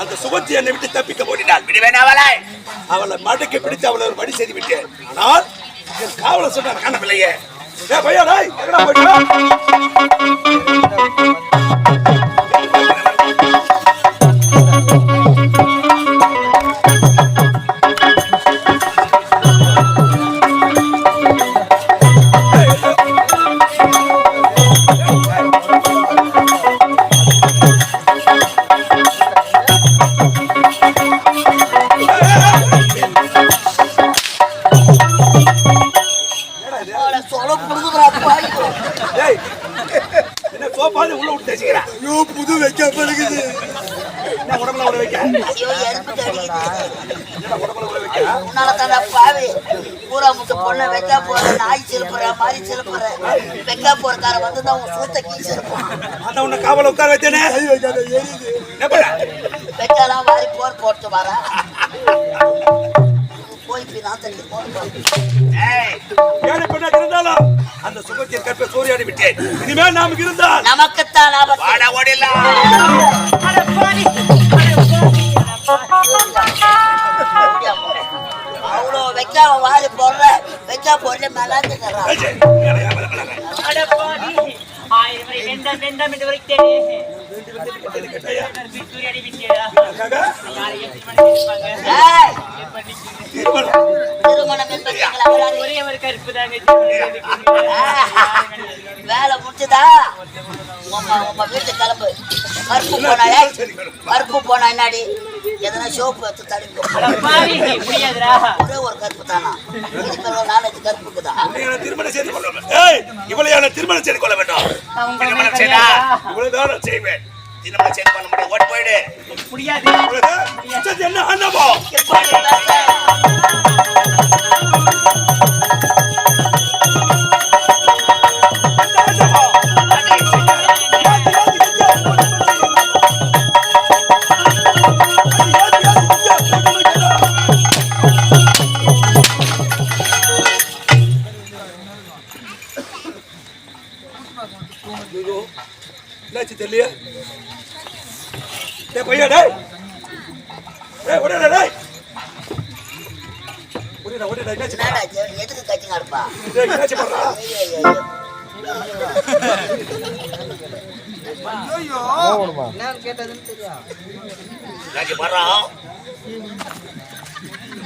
அந்த சுகத்தி என்னை விட்டு தப்பிக்க ஓடினாள். விடுவேன் அவளை. அவளை மடக்கி பிடித்து அவளை ஒரு படி செய்து விட்டேன். ஆனால் காவலை சொன்னார் காணவில்லையே பையா டேய் எங்கடா போயிட்டு? தான்டா பாவி. பூரா முத்து பொண்ணை வைக்கா போற, நாய் சிலுப்புற, மாறி சிலுப்புற. வைக்கா போறக்காரன் வந்துதான் உன் சூத்தை கீச்சிருப்பான். அதான் உன்னை காவல உட்கார கை பண்ண வைக்காலாம் வாரி போர் போட்டு வரா. போய். ஏய், ஏழை பெண்ணாக இருந்தாலும் அந்த சுகத்தின் கற்பை சூறையாடி விட்டேன் இனிமேல் நாம் இருந்தால் நமக்குத்தான் ஆபத்து. வாட வச்சா அட வாரி போடுற வச்சா போடுற மலாந்துக்கிறான் வேலை முடிச்சுதா உங்க உங்க வீட்டு கிளம்பு. கருப்பு போனாயா? கருப்பு போனா என்னாடி? எதனா சோப்பு எடுத்து பாவி முடியாதுடா ஒரே ஒரு கருப்பு தானா? நாலஞ்சு கருப்புக்குதா? இவளை நான் திருமணம் செய்து கொள்ள வேண்டும். ஏய், இவளை திருமணம் செய்து கொள்ள வேண்டும். திருமணம் செய்தா? நான் செய்வேன். திருமணம் செய்து கொள்ள முடியும் ஓடி போயிடு. முடியாது இவ்வளவுதான் சரி, என்ன? என்னடா? எதுக்கு கட்சிங்க இருப்பா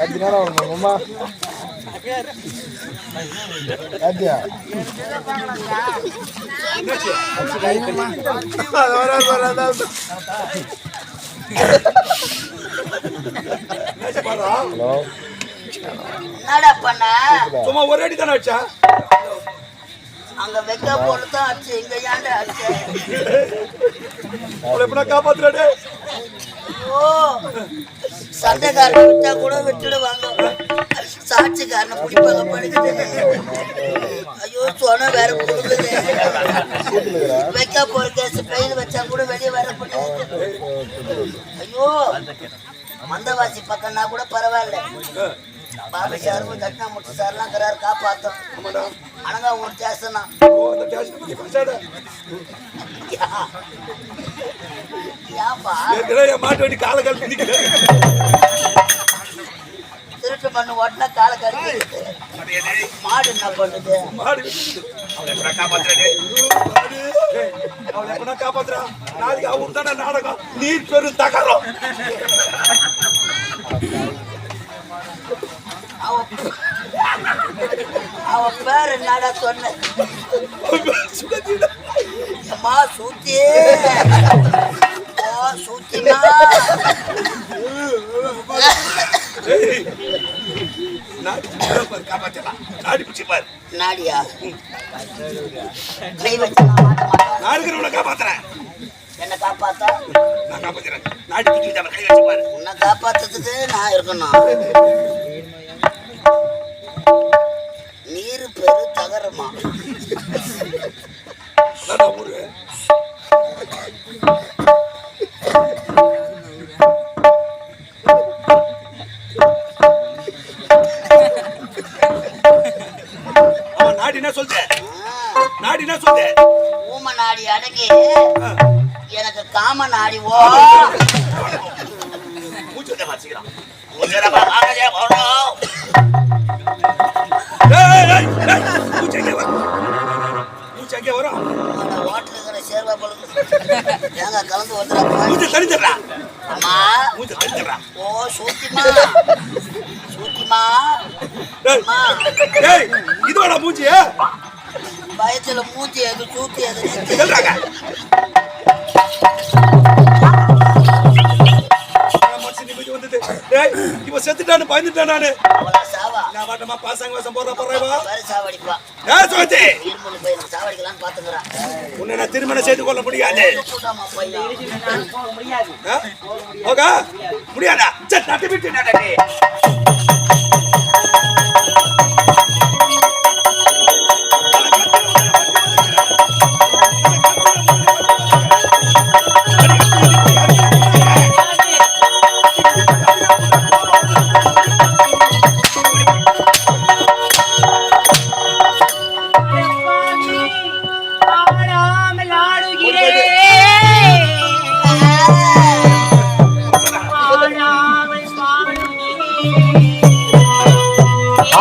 அஞ்சு நேரம் வரும் ஹலோ. என்னடா பண்ண? சும்மா ஒரு அடி தானே வச்சா அங்க வைக்க போட்டு தான் அடிச்சு இங்க ஏன்டா அடிச்சு அவளை எப்படா காப்பாத்துறா டேய்? ஓ சண்டைக்காரனை விட்டா கூட விட்டுடுவாங்க. சாட்சிக்காரனை பிடிப்பாங்க படுக்குது ஐயோ சொன்ன வேற கொடுக்குது வைக்க போற கேஸ் பெயில் வச்சா கூட வெளியே வர முடியாது. ஐயோ மந்தவாசி பக்கம்னா கூட பரவாயில்ல. பாபு சாரும் தட்னா முட்டு சார்லாம் இருக்கிறாரு காப்பாத்தோம் அனங்கா ஒரு ஸ்டேஷனா என் மாட்டு வண்டி காலை கால் திருட்டு மண்ணு ஓட்டினா காலை கடிக்குது மாடு என்ன பண்ணுது? மாடு காப்பாத்துறா நாளைக்கு அவரு தானே நாடகம். நீர் பெரும் தகரம். அவ பேர் என்னடா சொன்ன அம்மா சூத்தி சூத்திமா நாடி நாடியா கை வச்சு நான் இருக்கிறவனை காப்பாத்துறேன். என்ன காப்பாத்தா நான் காப்பாத்துறேன். நாடி பிடிச்சு கை உன்னை காப்பாத்துறதுக்கு நான் இருக்கணும் நீர் பெரு தகரமா? அதான்டா தேங்காய் கலந்து வந்துடா மூச்சு தனிஞ்சிடுறா. அம்மா. மூச்சு தனிஞ்சிடுறா. ஓ சூத்திமா சூத்திமா ஏய், இதுவாடா மூச்சு பயத்துல மூச்சு எது சூத்தி எது சொல்றாங்க இவன் செத்துட்டான்னு பயந்துட்டான் நானு. நான் வாட்டமா பாசாங்க வாசம் போடுற போறேவா வேற சாவடிப்பா. உன்னை நான் திருமணம் செய்து கொள்ள முடியாது. முடியாதா? சரி நட்டு விட்டு நடே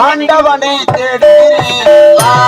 ஆண்டவனை தேடுகிறேன்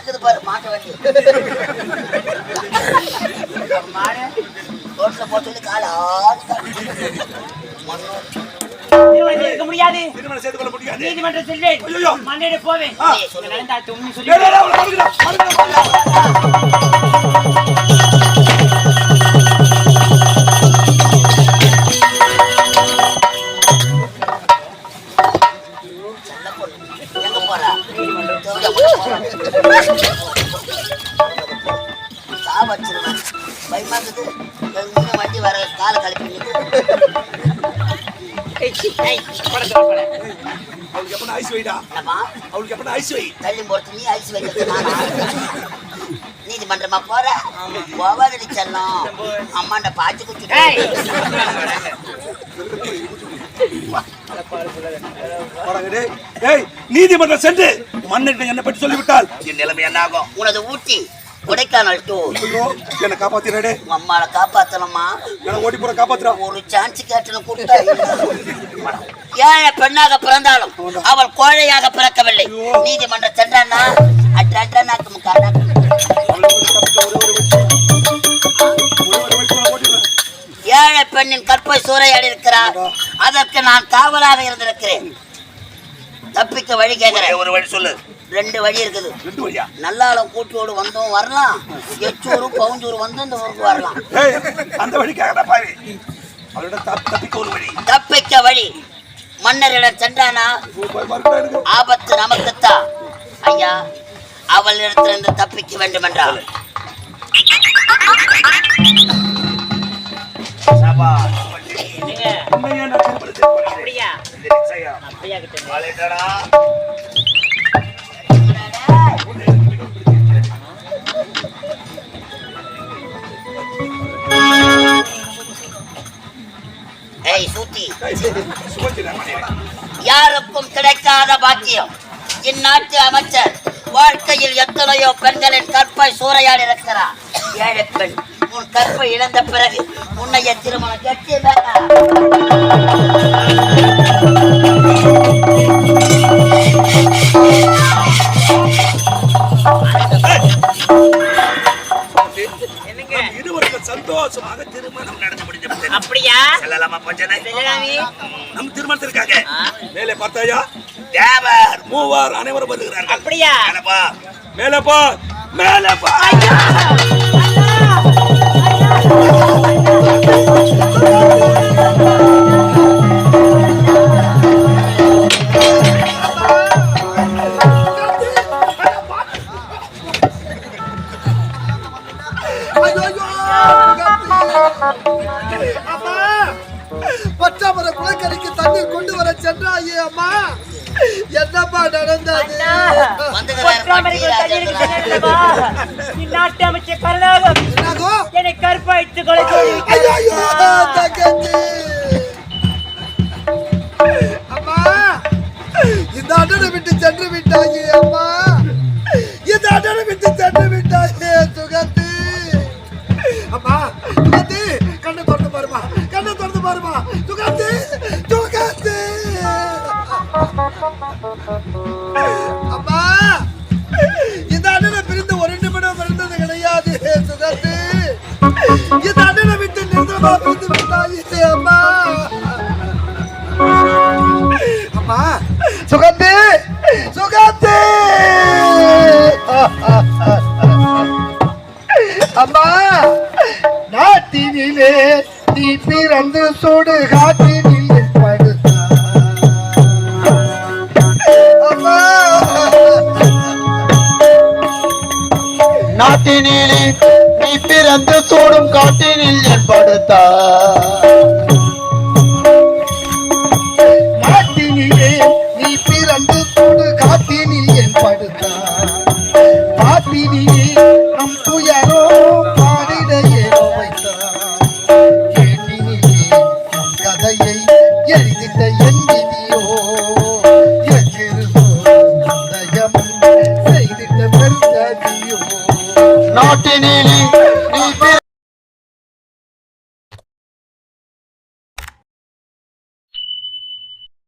கேக்குது பாரு மாட்ட வண்டி. மாடு ரோட்ல சொல்லி கால இருக்க முடியாது. திருமணம் செய்து கொள்ள முடியாது. நீதிமன்றம் செல்வேன். மண்ணிட போவேன். சொல்லி ஐஸ் வைடா? அவளுக்கு எப்ப ஐஸ் வை? தள்ளி போட்டு நீ ஐஸ் நானா? நீதிமன்றமா போற? போவாதடி செல்லம். அம்மாண்ட பாய்ச்சி குடிச்சு போறாங்க டேய். ஏய் நீதிமன்றம் சென்று மன்னன் என்னை பற்றி சொல்லிவிட்டால். என் நிலைமை என்ன ஆகும் உனது ஊட்டி. கொடைக்கானல் டூ என்னை காப்பாத்திரடே உன் அம்மாவை காப்பாத்தணுமா? என்னை ஓடி போற காப்பாத்துறா. ஒரு சான்ஸ் கேட்டு கொடுத்தா ஏழை பெண்ணாக பிறந்தாலும் அவள் கோழையாக பிறக்கவில்லை. நீதிமன்றம் சென்றான்னா அட்டாக்கு முக்காடா ஏழை பெண்ணின் கற்பை சூறையாடி இருக்கிறார் அதற்கு நான் காவலாக இருந்திருக்கிறேன். தப்பிக்க வழி கேட்கிறேன். ஒரு வழி சொல்லு. ரெண்டு வழி இருக்குது. ரெண்டு வழியா? நல்லாளம் கூட்டோடு வந்தும் வரலாம். எச்சூரு பவுஞ்சூர் வந்து இந்த ஊருக்கு வரலாம். அந்த வழிக்காக அவளோட தப்பி தப்பிக்க ஒரு வழி. தப்பிக்க வழி. மன்னரிடம் சென்றானா? ஆபத்து நமக்குத்தான். ஐயா அவள் இடத்திலிருந்து தப்பிக்க வேண்டும் என்றால். அப்படியா. அப்படியா கிட்ட யாருக்கும் கிடைக்காத பாக்கியம். இந்நாட்டு அமைச்சர் வாழ்க்கையில் எத்தனையோ பெண்களின் கற்பை சூறையாடி இருக்கிறார். ஏழை பெண் உன் கற்பை இழந்த பிறகு உன்னைய திருமணம் கட்டி வேண்டாம் பார்த்தாயா தேவர் மூவர் அனைவரும் வருகிறார்கள். அப்படியா? மேலப்பா மேலப்பா மேலப்பா இந்நாட்டு அமைச்சர் கருணாகம்? என்னை கற்பழித்து கொலை. அம்மா! இந்த அண்ணனை விட்டு சென்று விட்டாயே அம்மா! இந்த அண்ணனை விட்டு சென்று விட்டாயே சுகந்தி! அம்மா சுகந்தி! கண்ணை திறந்து பாருமா கண்ணை திறந்து பாருமா சுகந்தி சுகந்தி! அம்மா இந்த அண்ணனை விட்டு நிர்மலமா பிரிந்து விட்டாயே அம்மா. அம்மா சுகந்தி சுகந்தி. அம்மா நாட்டினிலே நீ பிறந்து சுடு காட்டினிலே படுத்தாய். அம்மா. நாட்டினிலே நீ பிறந்து சோடும் காட்டினில் என் படுத்தா காட்டினிலே நீ பிறந்து சோடு காட்டினில் என் படுத்தா காட்டினிலே